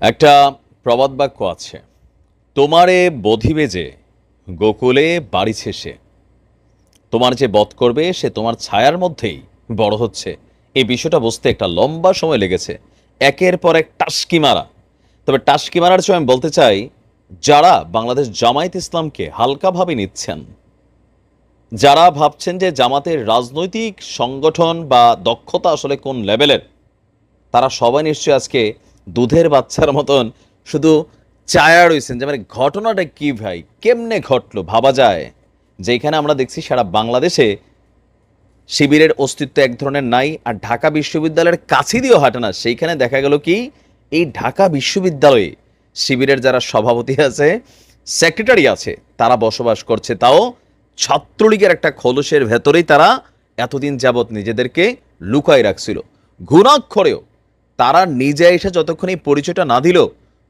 একটা প্রবাদ বাক্য আছে, তোমারে বধিবে যে, গোকুলে বাড়ি শেষে তোমার যে বধ করবে, সে তোমার ছায়ার মধ্যেই বড় হচ্ছে। এই বিষয়টা বুঝতে একটা লম্বা সময় লেগেছে। একের পর এক টাস্কি মারা। তবে টাস্কি মারার চেয়ে আমি বলতে চাই, যারা বাংলাদেশ জামায়াত ইসলামকে হালকাভাবে নিচ্ছেন, যারা ভাবছেন যে জামাতের রাজনৈতিক সংগঠন বা দক্ষতা আসলে কোন লেভেলের, তারা সবাই নিশ্চয়ই আজকে দুধের বাচ্চার মতন শুধু চায়া রয়েছেন যে মানে ঘটনাটা কি ভাই? কেমনে ঘটলো? ভাবা যায়? যেখানে আমরা দেখছি সারা বাংলাদেশে শিবিরের অস্তিত্ব এক ধরনের নাই আর ঢাকা বিশ্ববিদ্যালয়ের কাছে দিয়েও হাঁটে না। সেইখানে দেখা গেল কি, এই ঢাকা বিশ্ববিদ্যালয়ে শিবিরের যারা সভাপতি আছে সেক্রেটারি আছে, তারা বসবাস করছে। তাও ছাত্রলীগের একটা খোলসের ভেতরেই তারা এতদিন যাবৎ নিজেদেরকে লুকায় রাখছিল। ঘুণাক্ষরেও তারা নিজে এসে যতক্ষণ এই পরিচয়টা না দিল,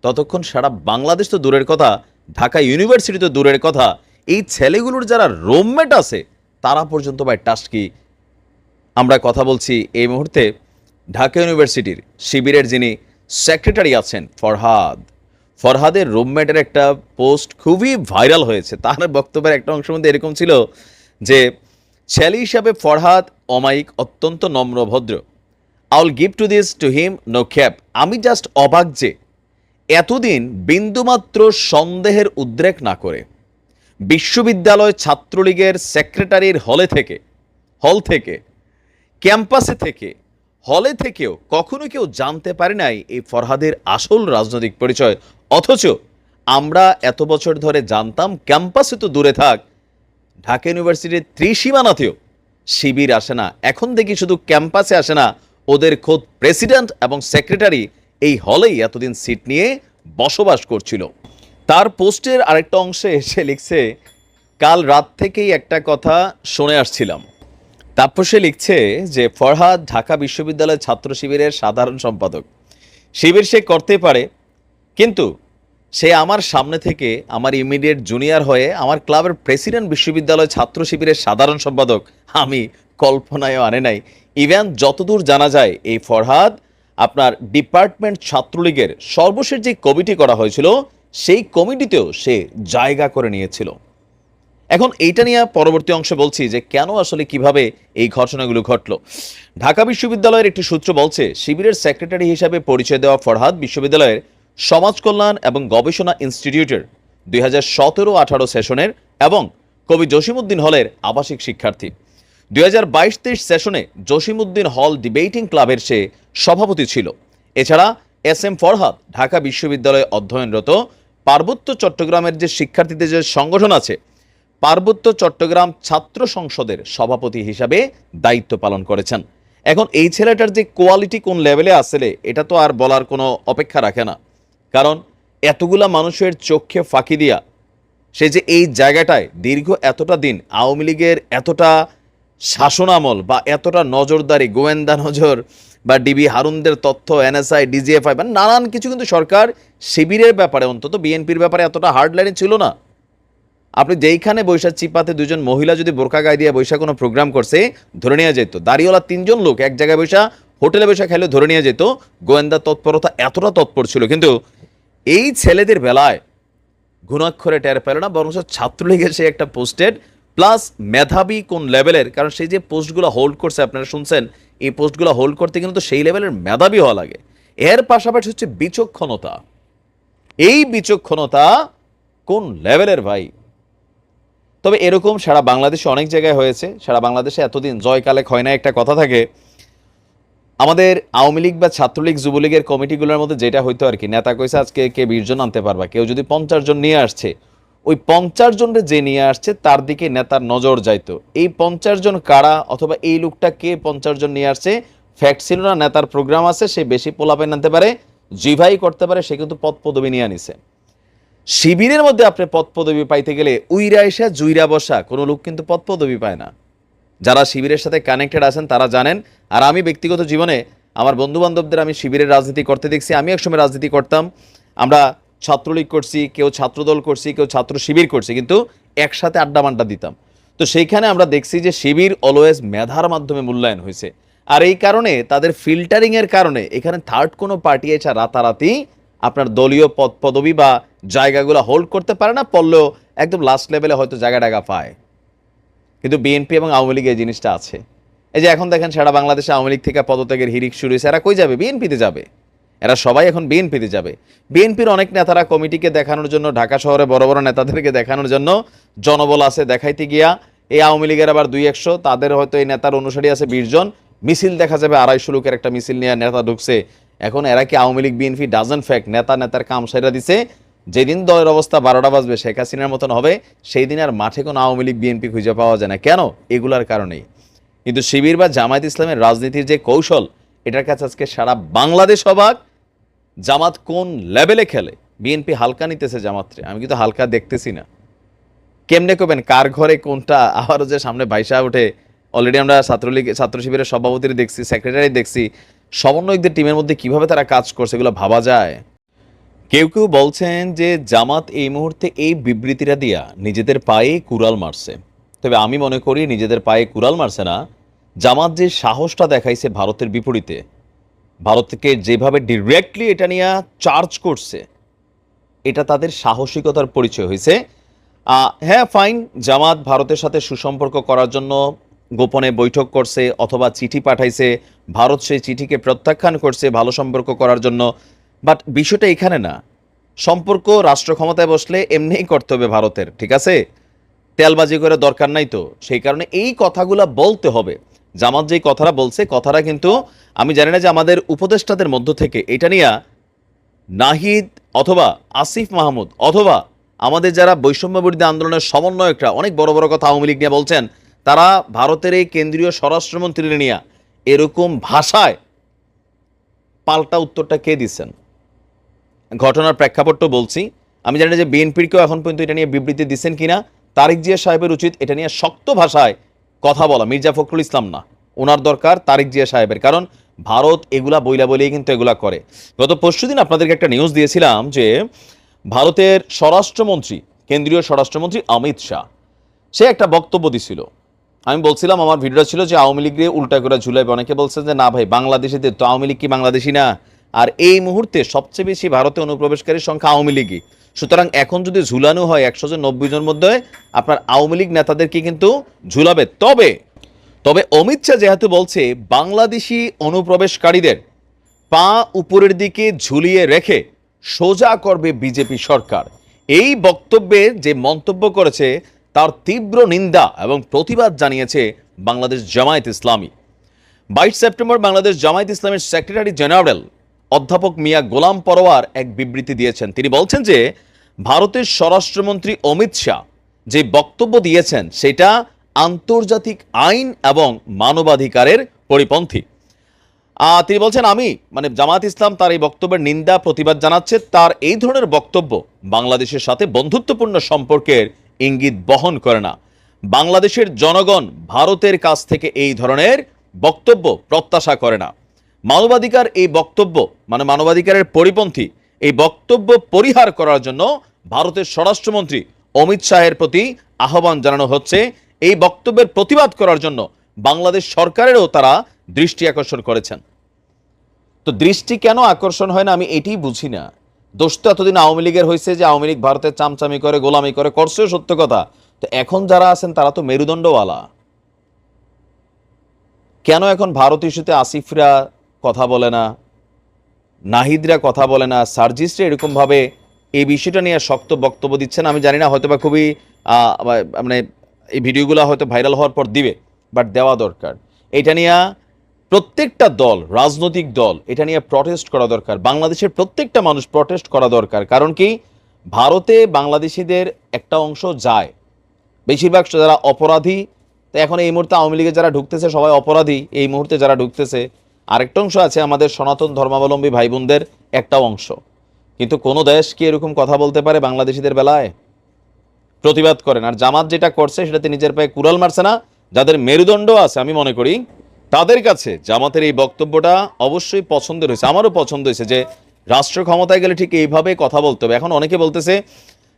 ততক্ষণ সারা বাংলাদেশ তো দূরের কথা, ঢাকা ইউনিভার্সিটি তো দূরের কথা। এই ছেলেগুলোর যারা রোমমেট আছে, তারা পর্যন্ত বা টাস্কি আমরা কথা বলছি এই মুহূর্তে ঢাকা ইউনিভার্সিটির শিবিরের যিনি সেক্রেটারি আছেন, ফরহাদ। ফরহাদের রুমমেটের একটা পোস্ট খুবই ভাইরাল হয়েছে। তার বক্তব্যের একটা অংশের মধ্যে এরকম ছিল যে, ছেলে হিসাবে ফরহাদ অমায়িক অত্যন্ত নম্র ভদ্র I'll give to this to him no cap আমি জাস্ট অবাক যে এতদিন বিন্দুমাত্র সন্দেহের উদ্রেক না করে বিশ্ববিদ্যালয় ছাত্রলীগের সেক্রেটারির হলে থেকে, হল থেকে, ক্যাম্পাসে থেকে, হলে থেকেও কখনো কেউ জানতে পারে নাই এই ফরহাদের আসল রাজনৈতিক পরিচয়। অথচ আমরা এত বছর ধরে জানতাম ক্যাম্পাসে তো দূরে থাক, ঢাকা ইউনিভার্সিটির ত্রিসীমানাতেও শিবির আসে না। এখন দেখি শুধু ক্যাম্পাসে আসে না ওদের খোদ প্রেসিডেন্ট এবং সেক্রেটারি এই হলেই এতদিন সিট নিয়ে বসবাস করছিল। তার পোস্টের আরেকটা অংশে এসে লিখছে, কাল রাত থেকেই একটা কথা শুনে আসছিলাম। তারপর সে লিখছে যে, ফরহাদ ঢাকা বিশ্ববিদ্যালয় ছাত্র শিবিরের সাধারণ সম্পাদক। শিবির সে করতে পারে, কিন্তু সে আমার সামনে থেকে আমার ইমিডিয়েট জুনিয়র হয়ে আমার ক্লাবের প্রেসিডেন্ট বিশ্ববিদ্যালয় ছাত্র শিবিরের সাধারণ সম্পাদক আমি কল্পনায়ও আনে নাই। ইভেন, যতদূর জানা যায়, এই ফরহাদ আপনার ডিপার্টমেন্ট ছাত্রলীগের সর্বশেষ যে কমিটি করা হয়েছিল, সেই কমিটিতেও সে জায়গা করে নিয়েছিল। এখন এইটা নিয়ে পরবর্তী অংশে বলছি যে কেন আসলে কীভাবে এই ঘটনাগুলো ঘটলো। ঢাকা বিশ্ববিদ্যালয়ের একটি সূত্র বলছে, শিবিরের সেক্রেটারি হিসাবে পরিচয় দেওয়া ফরহাদ বিশ্ববিদ্যালয়ের সমাজ কল্যাণ এবং গবেষণা ইনস্টিটিউটের দুই হাজার সতেরো আঠারো সেশনের এবং কবি জসিমউদ্দিন হলের আবাসিক শিক্ষার্থী। দুই হাজার বাইশ তেইশ সেশনে জসিমউদ্দিন হল ডিবেটিং ক্লাবের সে সভাপতি ছিল। এছাড়া এস এম ফরহাদ, ঢাকা বিশ্ববিদ্যালয়ে অধ্যয়নরত পার্বত্য চট্টগ্রামের যে শিক্ষার্থীদের যে সংগঠন আছে, পার্বত্য চট্টগ্রাম ছাত্র সংসদের সভাপতি হিসাবে দায়িত্ব পালন করেছেন। এখন এই ছেলেটার যে কোয়ালিটি কোন লেভেলে আসলে, এটা তো আর বলার কোনো অপেক্ষা রাখে না। কারণ এতগুলা মানুষের চোখে ফাঁকি দিয়া সে যে এই জায়গাটায় দীর্ঘ এতটা দিন আওয়ামী লীগের এতটা শাসনামল বা এতটা নজরদারি, গোয়েন্দা নজর বা ডিবি হারুনদের তথ্য, এনএসআই ডিজিএফআই বা নানান কিছু কিন্তু সরকার শিবিরের ব্যাপারে, অন্তত বিএনপির ব্যাপারে এতটা হার্ড লাইনে ছিল না। আপনি যেইখানে বৈশাখ চিপাতে দুজন মহিলা যদি বোরকা গায়ে দিয়ে বৈশাখ কোনো প্রোগ্রাম করছে, ধরে নিয়ে যেত। দাড়িওয়ালা তিনজন লোক এক জায়গায় বৈশা হোটেলে বৈশা খেলে ধরে নিয়ে যেত। গোয়েন্দা তৎপরতা এতটা তৎপর ছিল, কিন্তু এই ছেলেদের বেলায় ঘুণাক্ষরে টের পেল না বরং ছাত্রলীগের সে একটা পোস্টেড প্লাস মেধাবী কোন লেভেলের? কারণ সেই যে পোস্টগুলো হোল্ড করছে, আপনারা শুনছেন, এই পোস্টগুলো হোল্ড করতে কিন্তু সেই লেভেলের মেধাবী হওয়া লাগে। এর পাশাপাশি হচ্ছে বিচক্ষণতা। এই বিচক্ষণতা কোন লেভেলের ভাই? তবে এরকম সারা বাংলাদেশে অনেক জায়গায় হয়েছে, সারা বাংলাদেশে এতদিন জয় জয়কালে ক্ষয় না একটা কথা থাকে, আমাদের আওয়ামী লীগ বা ছাত্রলীগ, যুবলীগের কমিটিগুলোর মধ্যে যেটা হইতো আর কি, নেতা কইছে আজকে কে বিশ জন আনতে পারবা, কেউ যদি পঞ্চাশ জন নিয়ে আসছে ওই পঞ্চাশ জনরে যে নিয়ে আসছে, তার দিকে নেতার নজর যাইতো। এই পঞ্চাশ জন কারা অথবা এই লোকটা কে পঞ্চাশ জন নিয়ে আসছে ফ্যাক্ট ছিল না, নেতার প্রোগ্রাম আছে, সে বেশি পোলাপেন আনতে পারে, জিভাই করতে পারে, সে কিন্তু পদ পদবি নিয়ে আনিছে। শিবিরের মধ্যে আপনি পদ পদবি পাইতে গেলে উইরা এসা জুইরা বসা, কোনো লোক কিন্তু পদ পদবি পায় না। যারা শিবিরের সাথে কানেক্টেড আছেন, তারা জানেন, আর আমি ব্যক্তিগত জীবনে আমার বন্ধু বান্ধবদের আমি শিবিরের রাজনীতি করতে দেখছি, আমি একসময় রাজনীতি করতাম। আমরা ছাত্রলীগ করছি, কেউ ছাত্রদল করছি, কেউ ছাত্র শিবির করছি, কিন্তু একসাথে আড্ডা মাড্ডা দিতাম। তো সেইখানে আমরা দেখছি যে শিবির অলওয়েজ মেধার মাধ্যমে মূল্যায়ন হয়েছে। আর এই কারণে তাদের ফিল্টারিংয়ের কারণে এখানে থার্ড কোনো পার্টি এসে রাতারাতি আপনার দলীয় পদ, পদবি বা জায়গাগুলো হোল্ড করতে পারে না, পড়লেও একদম লাস্ট লেভেলে হয়তো জায়গা টাগা পায়। কিন্তু বিএনপি এবং আওয়ামী লীগ এই জিনিসটা আছে। এই যে এখন দেখেন সারা বাংলাদেশে আওয়ামী লীগ থেকে পদত্যাগের হিরিক শুরু হয়েছে। এরা কই যাবে? বিএনপিতে যাবে। এরা সবাই এখন বিএনপিতে যাবে। বিএনপির অনেক নেতারা কমিটিকে দেখানোর জন্য, ঢাকা শহরে বড় বড় নেতাদেরকে দেখানোর জন্য জনবল আছে দেখাইতে গিয়া। এই আওয়ামী লীগের আবার দুই একশো, তাদের হয়তো এই নেতার অনুসারী আছে বিশ জন। মিছিল দেখা যাবে, আড়াইশো লোকের একটা মিছিল নিয়ে নেতা ঢুকছে। এখন এরা কি Awami League, BNP doesn't fact নেতা নেতার কাম সেরা দিছে? যেদিন দলের অবস্থা বারোটা বাজবে, শেখ হাসিনার মতন হবে সেই দিন আর মাঠে কোনো আওয়ামী লীগ, বিএনপি খুঁজে পাওয়া যায় না। কেন? এগুলার কারণেই। কিন্তু শিবির বা জামায়াত ইসলামের রাজনীতির যে কৌশল, এটার কাছে আজকে সারা বাংলাদেশ অবাক। জামাত কোন লেভেলে খেলে? বিএনপি হালকা নিতেছে জামাতরে। আমি কিন্তু হালকা দেখতেছি না। কেমনে করবেন? কার ঘরে কোনটা? আবারও যে সামনে ভাইসা ওঠে অলরেডি আমরা ছাত্রলীগ, ছাত্র শিবিরের সভাপতির দেখছি সেক্রেটারি দেখছি। সমন্বয়কদের টিমের মধ্যে কীভাবে তারা কাজ করছে এগুলো ভাবা যায়? কেউ কেউ বলছেন যে জামাত এই মুহূর্তে এই বিবৃতিটা দিয়া নিজেদের পায়ে কুড়াল মারছে। তবে আমি মনে করি নিজেদের পায়ে কুড়াল মারছে না। জামাত যে সাহসটা দেখাইছে ভারতের বিপরীতে ভারতকে যেভাবে ডিরেক্টলি এটা নিয়ে চার্জ করছে, এটা তাদের সাহসিকতার পরিচয় হয়েছে। হ্যাঁ ফাইন জামাত ভারতের সাথে সুসম্পর্ক করার জন্য গোপনে বৈঠক করছে অথবা চিঠি পাঠাইছে। ভারত সেই চিঠিকে প্রত্যাখ্যান করছে ভালো সম্পর্ক করার জন্য। বাট বিষয়টা এখানে না। সম্পর্ক রাষ্ট্র ক্ষমতায় বসলে এমনিই করতে হবে ভারতের, ঠিক আছে? তেলবাজি করে দরকার নাই তো। সেই কারণে এই কথাগুলা বলতে হবে। জামাত যেই কথাটা বলছে, কথাটা কিন্তু আমি জানি না যে আমাদের উপদেষ্টাদের মধ্য থেকে। এটা নিয়ে নাহিদ অথবা আসিফ মাহমুদ অথবা আমাদের যারা বৈষম্য বিরোধী আন্দোলনের সমন্বয়করা, অনেক বড় বড় কথা আওয়ামী লীগ নিয়ে বলছেন, তারা ভারতের এই কেন্দ্রীয় স্বরাষ্ট্রমন্ত্রী নিয়ে এরকম ভাষায় পাল্টা উত্তরটা কে দিচ্ছেন? ঘটনার প্রেক্ষাপটটা বলছি। আমি জানি যে বিএনপির কেউ এখন পর্যন্ত এটা নিয়ে বিবৃতি দিচ্ছেন কিনা। তারিক জিয়া সাহেবের উচিত এটা নিয়ে শক্ত ভাষায় কথা বলা, মির্জা ফখরুল ইসলাম না। ওনার দরকার তারিক জিয়া সাহেবের। কারণ ভারত এগুলা বইলা বলেই কিন্তু এগুলা করে। গত পরশুদিন আপনাদেরকে একটা নিউজ দিয়েছিলাম যে, ভারতের স্বরাষ্ট্রমন্ত্রী, কেন্দ্রীয় স্বরাষ্ট্রমন্ত্রী অমিত শাহ, সে একটা বক্তব্য দিছিল। আমি বলছিলাম, আমার ভিডিওটা ছিল যে আওয়ামী লীগকে উল্টা করে ঝুলাইবে। অনেকে বলছে যে, না ভাই, বাংলাদেশিদের তো আওয়ামী লীগ কি বাংলাদেশি না? আর এই মুহূর্তে সবচেয়ে বেশি ভারতে অনুপ্রবেশকারীর সংখ্যা আওয়ামী লীগই। সুতরাং এখন যদি ঝুলানো হয় একশো জন নব্বই জন মধ্যে, আপনার আওয়ামী লীগ নেতাদেরকে কিন্তু ঝুলাবে। তবে তবে অমিত শাহ যেহেতু বলছে, বাংলাদেশি অনুপ্রবেশকারীদের পা উপরের দিকে ঝুলিয়ে রেখে সোজা করবে বিজেপি সরকার। এই বক্তব্যে যে মন্তব্য করেছে, তার তীব্র নিন্দা এবং প্রতিবাদ জানিয়েছে বাংলাদেশ জামায়াত ইসলামী। বাইশ সেপ্টেম্বর বাংলাদেশ জামায়াত ইসলামের সেক্রেটারি জেনারেল অধ্যাপক মিয়া গোলাম পরোয়ার এক বিবৃতি দিয়েছেন। তিনি বলছেন যে, ভারতের স্বরাষ্ট্রমন্ত্রী অমিত শাহ যে বক্তব্য দিয়েছেন, সেটা আন্তর্জাতিক আইন এবং মানবাধিকারের পরিপন্থী। তিনি বলছেন, আমি মানে জামাত ইসলাম তার এই বক্তব্যের নিন্দা, প্রতিবাদ জানাচ্ছে। তার এই ধরনের বক্তব্য বাংলাদেশের সাথে বন্ধুত্বপূর্ণ সম্পর্কের ইঙ্গিত বহন করে না। বাংলাদেশের জনগণ ভারতের কাছ থেকে এই ধরনের বক্তব্য প্রত্যাশা করে না। মানবাধিকার এই বক্তব্য মানে মানবাধিকারের পরিপন্থী, এই বক্তব্য পরিহার করার জন্য ভারতের স্বরাষ্ট্রমন্ত্রী অমিত শাহের প্রতি আহ্বান জানানো হচ্ছে। এই বক্তব্যের প্রতিবাদ করার জন্য বাংলাদেশ সরকারেরও তারা দৃষ্টি আকর্ষণ করেছেন। তো দৃষ্টি কেন আকর্ষণ হয় না আমি এটাই বুঝি না। দোষ তো এতদিন আওয়ামী লীগের হয়েছে যে আওয়ামী লীগ ভারতের চামচামি করে, গোলামি করে, করছেও সত্য কথা। তো এখন যারা আছেন তারা তো মেরুদণ্ডওয়ালা। কেন এখন ভারত ইস্যুতে আসিফরা কথা বলে না, নাহিদরা কথা বলে না সার্জিস্টরা এরকমভাবে এই বিষয়টা নিয়ে শক্ত বক্তব্য দিচ্ছেন। আমি জানি না হয়তো বা খুবই মানে এই ভিডিওগুলো হয়তো ভাইরাল হওয়ার পর দিবে, বাট দেওয়া দরকার। এটা নিয়ে প্রত্যেকটা দল, রাজনৈতিক দল, এটা নিয়ে প্রটেস্ট করা দরকার। বাংলাদেশের প্রত্যেকটা মানুষ প্রটেস্ট করা দরকার। কারণ কি? ভারতে বাংলাদেশিদের একটা অংশ যায়। বেশিরভাগ যারা অপরাধী, তো এখন এই মুহূর্তে আওয়ামী লীগে যারা ঢুকতেছে, সবাই অপরাধী, এই মুহূর্তে যারা ঢুকতেছে আরেকটা অংশ আছে আমাদের সনাতন ধর্মাবলম্বী ভাই বোনদের একটা অংশ। কিন্তু কোনো দেশ কি এরকম কথা বলতে পারে বাংলাদেশিদের বেলায়? প্রতিবাদ করেন। আর জামাত যেটা করছে সেটাতে নিজের পায়ে কুড়াল মারছে না, যাদের মেরুদণ্ড আছে আমি মনে করি, তাদের কাছে জামাতের এই বক্তব্যটা অবশ্যই পছন্দের হয়েছে, আমারও পছন্দ হয়েছে যে রাষ্ট্র ক্ষমতায় গেলে ঠিক এইভাবে কথা বলতে হবে। এখন অনেকে বলতেছে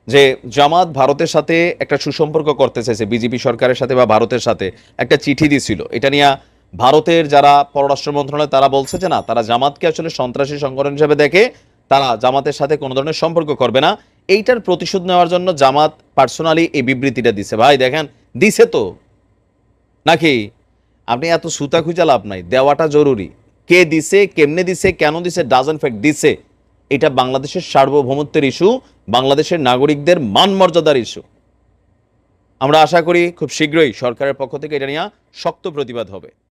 যে জামাত ভারতের সাথে একটা সুসম্পর্ক করতে চাইছে, বিজেপি সরকারের সাথে বা ভারতের সাথে একটা চিঠি দিছিল। এটা নিয়ে ভারতের যারা পররাষ্ট্র মন্ত্রণালয়, তারা বলছে যে না, তারা জামাতকে আসলে সন্ত্রাসী সংগঠন হিসেবে দেখে তারা জামাতের সাথে কোনো ধরনের সম্পর্ক করবে না। এইটার প্রতিশোধ নেওয়ার জন্য জামাত পার্সোনালি এই বিবৃতিটা দিছে। ভাই, দেখেন, দিছে তো। নাকি? আপনি এত সুতা খুঁজা লাভ নাই। দেওয়াটা জরুরি। কে দিছে, কেমনে দিছে, কেন দিছে ডাজন ফ্যাক্ট দিছে। এটা বাংলাদেশের সার্বভৌমত্বের ইস্যু বাংলাদেশের নাগরিকদের মান মর্যাদার ইস্যু আমরা আশা করি খুব শীঘ্রই সরকারের পক্ষ থেকে এটা নিয়ে শক্ত প্রতিবাদ হবে।